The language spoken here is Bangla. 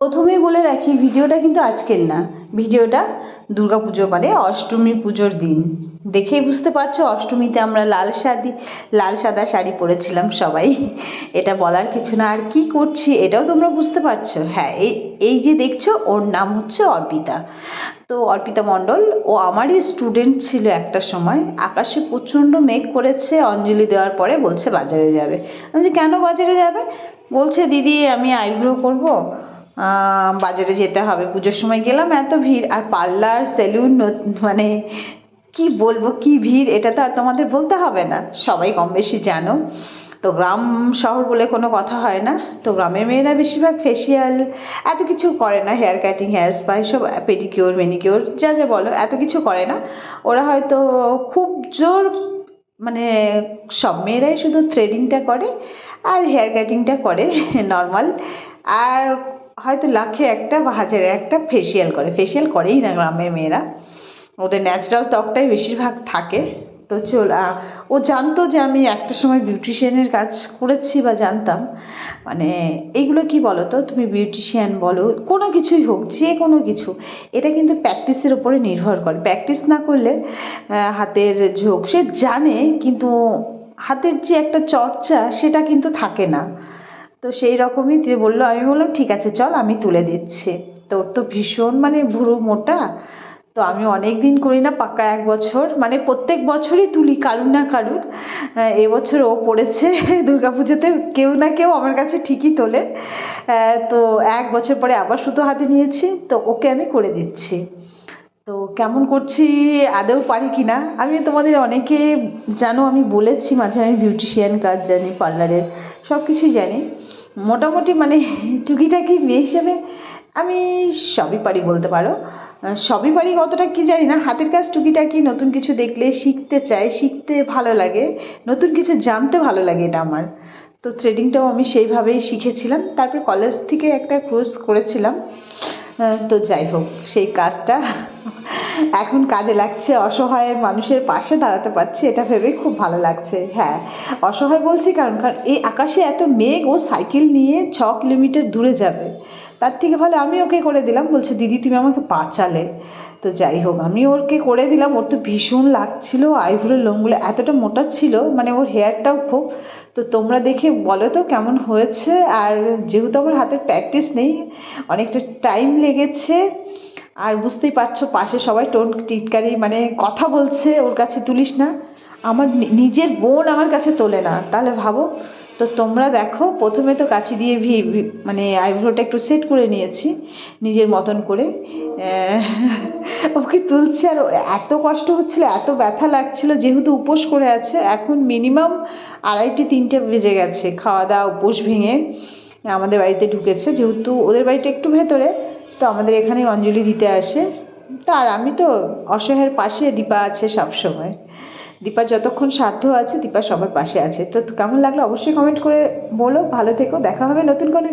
প্রথমেই বলে রাখি, ভিডিওটা কিন্তু আজকের না। ভিডিওটা দুর্গা পুজো মানে অষ্টমী পুজোর দিন। দেখেই বুঝতে পারছ, অষ্টমীতে আমরা লাল শাড়ি, লাল সাদা শাড়ি পরেছিলাম সবাই। এটা বলার কিছু না। আর কি করছি, এটাও তোমরা বুঝতে পারছ। হ্যাঁ এই এই যে দেখছ, ওর নাম হচ্ছে অর্পিতা। তো অর্পিতা মণ্ডল, ও আমারই স্টুডেন্ট ছিল একটা সময়। আকাশে প্রচণ্ড মেঘ করেছে, অঞ্জলি দেওয়ার পরে বলছে বাজারে যাবে। আমি কেন বাজারে যাবে? বলছে, দিদি, আমি আইব্রো করব। বাজারে যেতে হবে। পুজোর সময় গেলাম, এত ভিড়। আর পার্লার, সেলুন মানে কি বলব, কি ভিড়, এটা তো আর তোমাদের বলতে হবে না। সবাই কম বেশি জানো। তো গ্রাম শহর বলে কোনো কথা হয় না। তো গ্রামের মেয়েরা বেশিরভাগ ফেসিয়াল এত কিছু করে না। হেয়ার কাটিং হেয়ার স্পা সব পেডিকিওর মেনিকিওর যা যা বলো, এত কিছু করে না। ওরা হয়তো খুব জোর মানে সব মেয়েরাই শুধু থ্রেডিংটা করে আর হেয়ার কাটিংটা করে নর্মাল আর হয়তো লাখে একটা বা হাজারে একটা ফেসিয়াল করে। ফেসিয়াল করেই না গ্রামের মেয়েরা। ওদের ন্যাচারাল ত্বকটাই বেশিরভাগ থাকে। তো চল, ও জানতো যে আমি একটা সময় বিউটিশিয়ানের কাজ করেছি বা জানতাম। মানে এইগুলো কি বলো তো তুমি বিউটিশিয়ান বলো, কোনো কিছুই হোক, যে কোনো কিছু, এটা কিন্তু প্র্যাকটিসের উপরে নির্ভর করে। প্র্যাকটিস না করলে হাতের ঝোঁক, সে জানে, কিন্তু হাতের যে একটা চর্চা, সেটা কিন্তু থাকে না। তো সেই রকমই বলল, আমি বললাম, ঠিক আছে, চল, আমি তুলে দিচ্ছি। তোর তো ভীষণ মানে ভুরু মোটা। তো আমি অনেক দিন করি না পাক্কা এক বছর। মানে প্রত্যেক বছরই তুলি কারুর না কারুর এবছর ও পড়েছে দুর্গাপুজোতে, কেউ না কেউ আমার কাছে ঠিকই তোলে। তো এক বছর পরে আবার সুতো হাতে নিয়েছি, তো ওকে আমি করে দিচ্ছি। তো কেমন করছি, আদৌ পারি কি না আমি তোমাদের অনেকে জানো, আমি বলেছি, মাঝে আমি বিউটিশিয়ান কাজ জানি পার্লারের সব কিছুই জানি। মোটামুটি মানে টুকিটাকি মেয়ে হিসেবে আমি সবই পারি বলতে পারো। সবই পারি কতটা কি জানি না। হাতের কাজ টুকিটাকি, নতুন কিছু দেখলে শিখতে চাই, শিখতে ভালো লাগে, নতুন কিছু জানতে ভালো লাগে এটা আমার। তো থ্রেডিংটাও আমি সেইভাবেই শিখেছিলাম। তারপর কলেজ থেকে একটা কোর্স করেছিলাম। তো যাই হোক, সেই কাজটা এখন কাজে লাগছে। অসহায় মানুষের পাশে দাঁড়াতে পারছি, এটা ভেবে খুব ভালো লাগছে। হ্যাঁ অসহায় বলছি কারণ কারণ এই আকাশে এত মেঘ, ও সাইকেল নিয়ে ছ কিলোমিটার দূরে যাবে। তার থেকে ভালো আমি ওকে করে দিলাম, বলছে, দিদি, তুমি আমাকে বাঁচালে। তো যাই হোক, আমি ওরকে করে দিলাম। ওর তো ভীষণ লাগছিল আইব্রোর লোমগুলো এতটা মোটা ছিল মানে ওর হেয়ারটাও খুব। তো তোমরা দেখে বলো তো কেমন হয়েছে। আর যেহেতু আমার হাতে প্র্যাকটিস নেই, অনেকটা টাইম লেগেছে। আর বুঝতেই পারছ, পাশে সবাই টোন টিটকারি মানে কথা বলছে, ওর কাছে তুলিস না। আমার নিজের বোন আমার কাছে তোলে না, তাহলে ভাবো। তো তোমরা দেখো, প্রথমে তো কাছি দিয়ে ভি মানে আইব্রোটা একটু সেট করে নিয়েছি, নিজের মতন করে। ওকে তুলছে আর এত কষ্ট হচ্ছিল, এত ব্যথা লাগছিল, যেহেতু উপোস করে আছে, এখন মিনিমাম আড়াইটে তিনটে বেজে গেছে, খাওয়া দাওয়া উপোস ভেঙে আমাদের বাড়িতে ঢুকেছে, যেহেতু ওদের বাড়িটা একটু ভেতরে, তো আমাদের এখানে অঞ্জলি দিতে আসে। তা আর আমি তো অসহায়ের পাশে, দীপা আছে সব সময় দীপা যতক্ষণ সাধ্য আছে, দীপা সবার পাশে আছে। তো কেমন লাগল অবশ্যই কমেন্ট করে বলো। ভালো থেকো, দেখা হবে নতুন কোনো